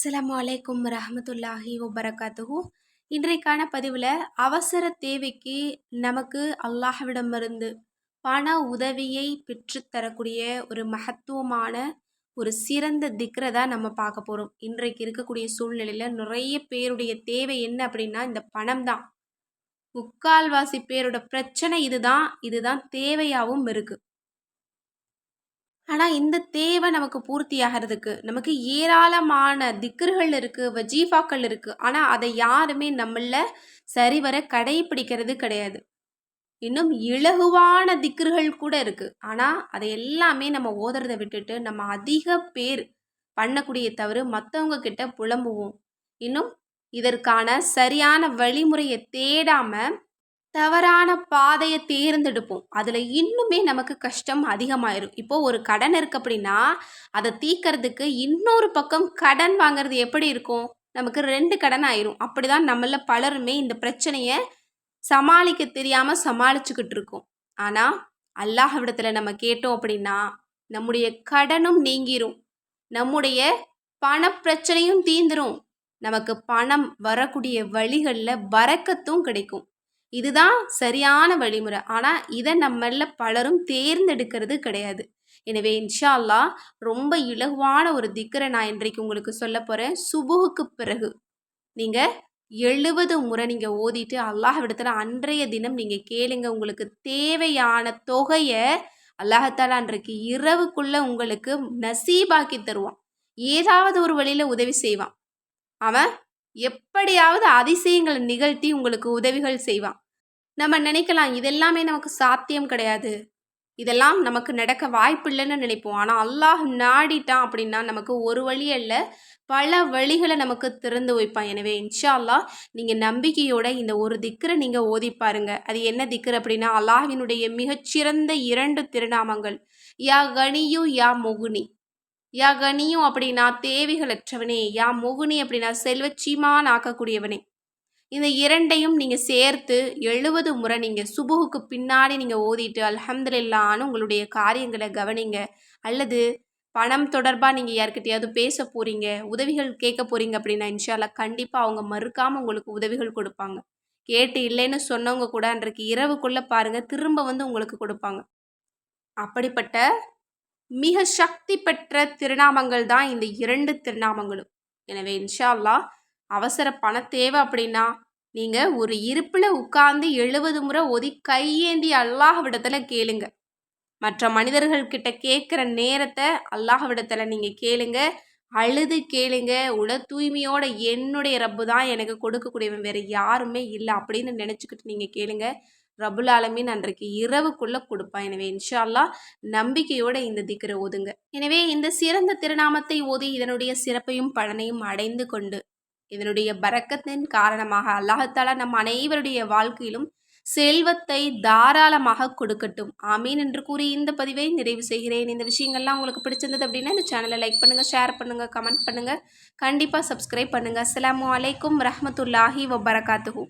அஸ்லாம் அலைக்கும் ரஹமத்துல்லாஹி வபரகாத்துஹு. இன்றைக்கான பதிவில் அவசர தேவைக்கு நமக்கு அல்லாஹ்விடமிருந்து பண உதவியை பெற்றுத்தரக்கூடிய ஒரு மகத்துவமான ஒரு சிறந்த திக்ரை தான் நம்ம பார்க்க போகிறோம் இன்றைக்கு இருக்கக்கூடிய சூழ்நிலையில் நிறைய பேருடைய தேவை என்ன அப்படின்னா இந்த பணம் தான். முக்கால்வாசி பேரோட பிரச்சனை இதுதான். இதுதான் தேவையாகவும் இருக்குது ஆனால் இந்த தேவை நமக்கு பூர்த்தி ஆகிறதுக்கு நமக்கு ஏராளமான திக்கர்கள் இருக்குது வஜீஃபாக்கள் இருக்குது ஆனால் அதை யாருமே நம்மள சரிவர கடைப்பிடிக்கிறது கிடையாது. இன்னும் இலகுவான திக்கர்கள் கூட இருக்குது ஆனால் அதை எல்லாமே நம்ம ஓதுறதை விட்டுட்டு நம்ம அதிக பேர் பண்ணக்கூடிய தவறு மற்றவங்க கிட்ட புலம்புவோம். இன்னும் இதற்கான சரியான வழிமுறையை தேடாமல் தவறான பாதையை தேர்ந்தெடுப்போம். அதில் இன்னுமே நமக்கு கஷ்டம் அதிகமாயிரும். இப்போது ஒரு கடன் இருக்கு அப்படின்னா அதை தீக்கிறதுக்கு இன்னொரு பக்கம் கடன் வாங்குறது எப்படி இருக்கும்? நமக்கு ரெண்டு கடன் ஆயிரும். அப்படி தான் நம்மள பலருமே இந்த பிரச்சனையை சமாளிக்க தெரியாமல் சமாளிச்சுக்கிட்டு இருக்கோம். ஆனால் அல்லாஹ்விடத்தில் நம்ம கேட்டோம் அப்படின்னா நம்முடைய கடனும் நீங்கிரும். நம்முடைய பண பிரச்சனையும் தீந்துரும். நமக்கு பணம் வரக்கூடிய வழிகளில் வரக்கத்தும் கிடைக்கும். இதுதான் சரியான வழிமுறை. ஆனால் இதை நம்மள பலரும் தேர்ந்தெடுக்கிறது கிடையாது. எனவே இன்ஷா அல்லா ரொம்ப இலகுவான ஒரு திக்கரை நான் இன்றைக்கு உங்களுக்கு சொல்ல போகிறேன் சுபுகுக்கு பிறகு நீங்கள் எழுபது முறை நீங்கள் ஓதிட்டு அல்லாஹ்விடத்தில் அன்றைய தினம் நீங்கள் கேளுங்க. உங்களுக்கு தேவையான தொகையை அல்லாஹத்தால அன்றைக்கு இரவுக்குள்ளே உங்களுக்கு நசீபாக்கி தருவான். ஏதாவது ஒரு வழியில் உதவி செய்வான். அவன் எப்படியாவது அதிசயங்களை நிகழ்த்தி உங்களுக்கு உதவிகள் செய்வான். நம்ம நினைக்கலாம் இதெல்லாமே நமக்கு சாத்தியம் கிடையாது. இதெல்லாம் நமக்கு நடக்க வாய்ப்பில்லைன்னு நினைப்போம். ஆனால் அல்லாஹ் நாடிட்டான் அப்படின்னா நமக்கு ஒரு வழி அல்ல பல வழிகளை நமக்கு திறந்து வைப்பான். எனவே இன்ஷா அல்லாஹ் நீங்கள் நம்பிக்கையோட இந்த ஒரு திக்கரை நீங்கள் ஓதி பாருங்க. அது என்ன திக்கர் அப்படின்னா அல்லாஹினுடைய மிகச்சிறந்த இரண்டு திருநாமங்கள். யா கனியு யா முகுனி. யா கனியும் அப்படின்னா தேவைகளற்றவனே யா மோகினி அப்படின்னா செல்வச்சீமான் ஆக்கக்கூடியவனே இந்த இரண்டையும் நீங்கள் சேர்த்து எழுபது முறை நீங்கள் சுபுகுக்கு பின்னாடி நீங்கள் ஓதிட்டு அலமதுல்லான்னு உங்களுடைய காரியங்களை கவனிங்க. அல்லது பணம் தொடர்பாக நீங்கள் யாருக்கிட்டையாவது பேச போகிறீங்க உதவிகள் கேட்க போகிறீங்க அப்படின்னா இன்ஷால்லா கண்டிப்பாக அவங்க மறுக்காமல் உங்களுக்கு உதவிகள் கொடுப்பாங்க. கேட்டு இல்லைன்னு சொன்னவங்க கூட அன்றைக்கு இரவுக்குள்ளே பாருங்கள் திரும்ப வந்து உங்களுக்கு கொடுப்பாங்க. அப்படிப்பட்ட மிக சக்தி பெற்ற திருநாமங்கள் தான் இந்த இரண்டு திருநாமங்களும். எனவே இன்ஷா அல்லா அவசர பண தேவை அப்படின்னா நீங்கள் ஒரு இருப்பில் உட்கார்ந்து எழுபது முறை ஒதி கையேந்தி அல்லாஹ்விடத்தில் கேளுங்க. மற்ற மனிதர்கள் கிட்ட கேட்குற நேரத்தை அல்லாஹ்விடத்தில் நீங்கள் கேளுங்க. அழுது கேளுங்க. உல தூய்மையோட என்னுடைய ரப்பு தான் எனக்கு கொடுக்கக்கூடியவன். வேறு யாருமே இல்லை அப்படின்னு நினச்சிக்கிட்டு நீங்கள் கேளுங்க. ரபுல் ஆலமின் அன்றைக்கு இரவுக்குள்ளே கொடுப்பான் எனவே இன்ஷால்லா நம்பிக்கையோட இந்த திக்கரை ஓதுங்க. எனவே இந்த சிறந்த திருநாமத்தை ஓதி இதனுடைய சிறப்பையும் பலனையும் அடைந்து கொண்டு இதனுடைய பறக்கத்தின் காரணமாக அல்லாஹாலா நம் அனைவருடைய வாழ்க்கையிலும் செல்வத்தை தாராளமாக கொடுக்கட்டும். ஆமீன் என்று கூறி இந்த பதிவை நிறைவு செய்கிறேன். இந்த விஷயங்கள்லாம் உங்களுக்கு பிடிச்சிருந்தது அப்படின்னா இந்த சேனலை லைக் பண்ணுங்கள் ஷேர் பண்ணுங்கள் கமெண்ட் பண்ணுங்கள் கண்டிப்பாக சப்ஸ்கிரைப் பண்ணுங்கள் அஸ்லாம் வலைக்கம் ரஹமத்துல்லாஹி வபரகாத்துஹூ.